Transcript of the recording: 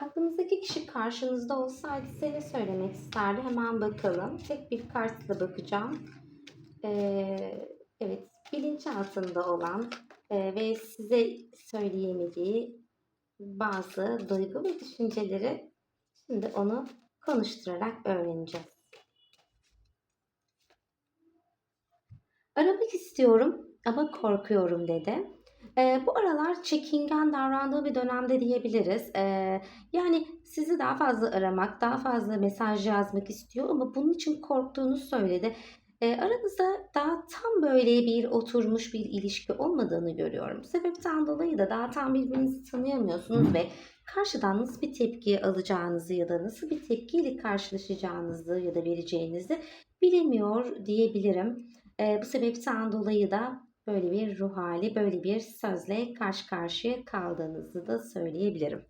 Aklınızdaki kişi karşınızda olsaydı size söylemek isterdi? Hemen bakalım. Tek bir kartla bakacağım. Ee, evet, bilinçaltında olan e, ve size söyleyemediği bazı duygu ve düşünceleri şimdi onu konuşturarak öğreneceğiz. Aramak istiyorum ama korkuyorum dedi. Ee, bu aralar çekingen davrandığı bir dönemde diyebiliriz. Ee, yani sizi daha fazla aramak, daha fazla mesaj yazmak istiyor ama bunun için korktuğunu söyledi. Ee, aranızda daha tam böyle bir oturmuş bir ilişki olmadığını görüyorum. Bu sebepten dolayı da daha tam birbirinizi tanıyamıyorsunuz ve karşıdan nasıl bir tepki alacağınızı ya da nasıl bir tepkiyle karşılaşacağınızı ya da vereceğinizi bilemiyor diyebilirim. Ee, bu sebepten dolayı da böyle bir ruh hali, böyle bir sözle karşı karşıya kaldığınızı da söyleyebilirim.